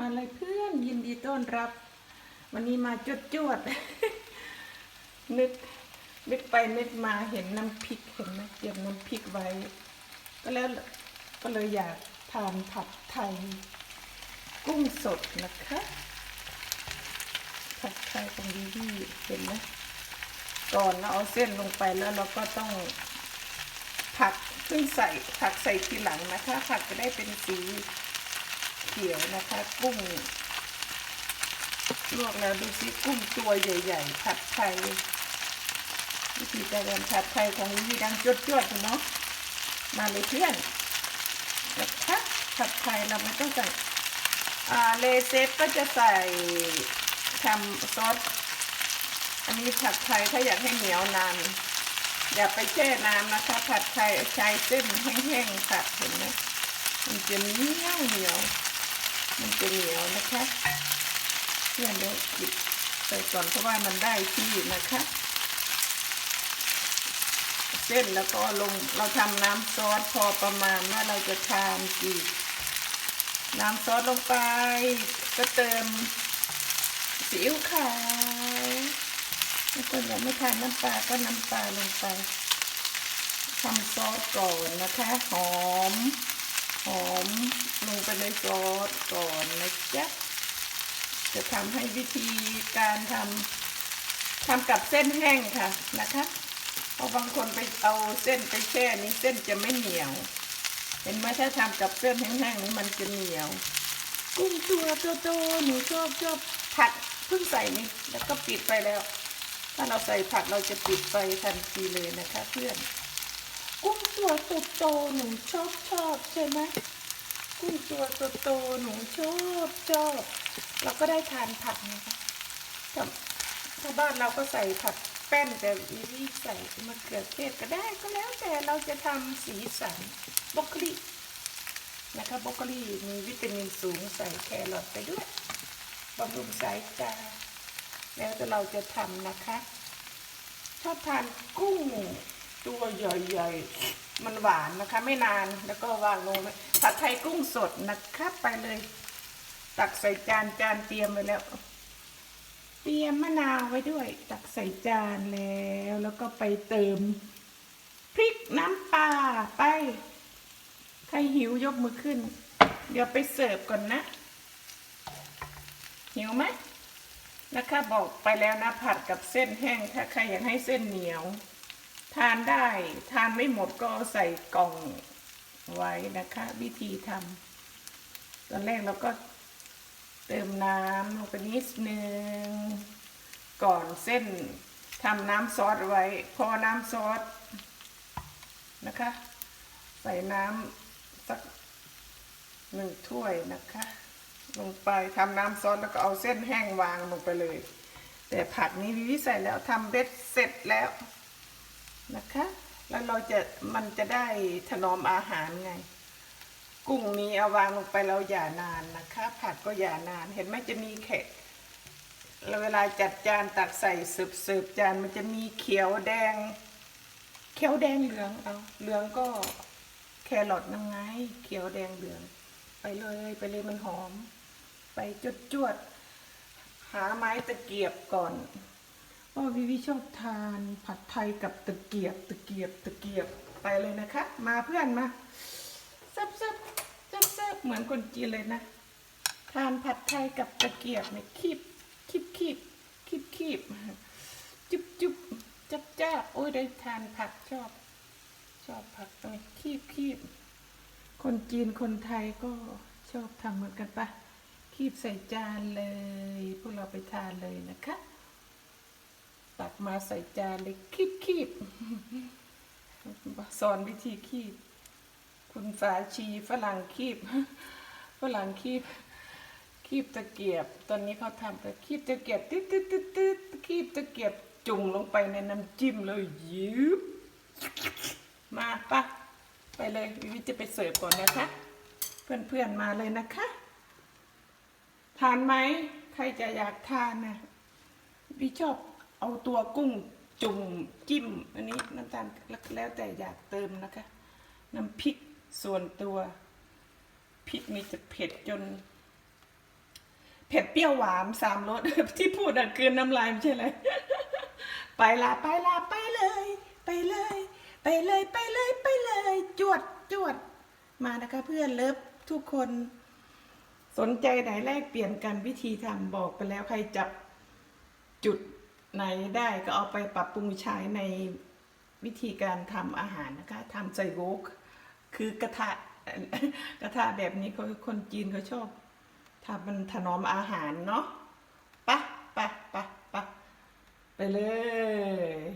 มาเลยเพื่อนยินดีต้อนรับ วันนี้มาจวดจวดนึกนึกไปนึกมาเห็นน้ำพริกเห็นไหมเตรียมน้ำพริกไว้ ก็แล้วก็เลยอยากทานผัดไทย กุ้งสดนะคะผัดไทยของดีดีเห็นไหมก่อนเราเอาเส้นลงไปแล้วเราก็ต้องผักเพิ่งใส่ผักใส่ทีหลังนะคะผักจะได้เป็นสี ขียวนะคะ กุ้งลวกแล้วดูสิกุ้งตัวใหญ่ๆผัดไทยวิธีการผัดไทยของวิธีดังจวดๆดูเนาะมาเลยเพื่อนนะคะผัดไทยเราไม่ต้องใส่เลเซฟก็จะใส่ทำซอสอันนี้ผัดไทยถ้าอยากให้เหนียวนานอย่าไปแช่น้ำนะคะ ผัดไทยใช้เส้นแห้งๆผัดเห็นไหมมันจะเหนียวเหนียว มันจะเหนียวนะคะเพื่อนเดี๋ยวจิบไปก่อนเพราะว่ามันได้ที่นะคะ เส้นแล้วก็ลงเราทำน้ำซอสพอประมาณว่าเราจะทานกี่น้ำซอสลงไป ก็เติมซีอิ๊วขาวแล้วคนอยากไม่ทานน้ำปลาก็น้ำปลาลงไปทำซอสก่อนนะคะ หอม หอมลงไปในซอสก่อนนะจ๊ะจะทำให้วิธีการทำทำกับเส้นแห้งค่ะนะคะเพราะบางคนไปเอาเส้นไปแช่นี้เส้นจะไม่เหนียว เห็นไหมถ้าทำกับเส้นแห้งๆนี้มันจะเหนียว กุ้งตัวโตๆหนูชอบชอบผัดเพิ่งใส่นี่แล้วก็ปิดไปแล้ว ถ้าเราใส่ผัดเราจะปิดไฟทันทีเลยนะคะเพื่อน ตัวโตหนูชอบชอบใช่ไหมกุ้งตัวโตๆหนูชอบชอบเราก็ได้ทานผักนะคะถ้าถ้าบ้านเราก็ใส่ผัดแป้นแต่อีนี่ใส่มะเขือเทศก็ได้ก็แล้วแต่เราจะทำสีสันบรอกโคลีนะคะบรอกโคลีมีวิตามินสูงใส่แครอทไปด้วยบำรุงสายตาแล้วแต่เราจะทำนะคะชอบทานกุ้งตัวใหญ่ๆ มันหวานนะคะ ไม่นานแล้วก็วางลงไว้ผัดไทยกุ้งสดนะคะไปเลย ตักใส่จานจานเตรียมไว้แล้ว เตรียมมะนาวไว้ด้วย ตักใส่จานแล้ว แล้วก็ไปเติม พริกน้ำปลาไป ใครหิวยกมือขึ้น เดี๋ยวไปเสิร์ฟก่อนนะ หิวไหมนะคะบอกไปแล้วนะผัดกับเส้นแห้งถ้าใครอยากให้เส้นเหนียว ทานได้ทานไม่หมดก็ใส่กล่องไว้นะคะ วิธีทำตอนแรกเราก็เติมน้ำลงไปนิดนึงก่อนเส้นทำน้ำซอสไว้ พอน้ำซอสนะคะ ใส่น้ำสักหนึ่งถ้วยนะคะ ลงไปทำน้ำซอสแล้วก็เอาเส้นแห้งวางลงไปเลย แต่ผัดนี้วิวิใส่แล้วทำเบ็ดเสร็จแล้ว นะคะ แล้วเราจะมันจะได้ถนอมอาหารไง กุ้งนี้เอาวางลงไปเราอย่านานนะคะ ผัดก็อย่านานเห็นไหมจะมีแขกเวลาจัดจานตักใส่สืบสืบจานมันจะมีเขียวแดง เขียวแดงเหลืองเอาเหลืองก็แครอทนังไง เขียวแดงเหลือง ไปเลยไปเลยมันหอม ไปจวดจวดหาไม้ตะเกียบก่อน เพราะวิวิชอบทานผัดไทยกับตะเกียบตะเกียบตะเกียบไปเลยนะคะ มาเพื่อนมาแซ่บซ่บซ่บซ่บเหมือนคนจีนเลยนะ ทานผัดไทยกับตะเกียบเนี่ยคีบคีบคีบคีบคีบจุบจุบจับจ้าโอ้ยได้ทานผักชอบ ชอบผักตรงนี้คีบคีบคนจีนคนไทยก็ชอบทำเหมือนกันปะคีบใส่จานเลย พวกเราไปทานเลยนะคะ ตักมาใส่จานเลยคีบคีบสอนวิธีคีบ คุณฝาชีฝรั่งคีบฝรั่งคีบคีบตะเกียบ ตอนนี้เขาทำแต่คีบตะเกียบตึ๊ดตึ๊ดตึ๊ดตึ๊ดคีบตะเกียบจุ่มลงไปในน้ำจิ้มเลยยิบมาปะไปเลยวิวิจะไปเสิร์ฟก่อนนะคะ เพื่อนๆมาเลยนะคะ ทานไหมใครจะอยากทานนะวิชอบ เอาตัวกุ้งจุ่มจิ้มอันนี้น้ำตาลแล้วแต่อยากเติมนะคะ น้ำพริกส่วนตัวพริกนี่จะเผ็ดจน เผ็ดเปรี้ยวหวานสามรสที่พูดอะคืนน้ำลายไม่ใช่เลยไปละไปละไปเลย ไปเลย ไปเลยไปเลยไปเลย จวดจวดมานะคะเพื่อนเลิฟทุกคนสนใจไหนแลกเปลี่ยนกันวิธีทำบอกไปแล้วใครจับจุด ไหนได้ก็เอาไปปรับปรุงใช้ในวิธีการทำอาหารนะคะทำใจโวกคือกระทะกระทะแบบนี้เขาคนจีนเขาชอบทำมันถนอมอาหารเนาะปะปะปะปะไปเลย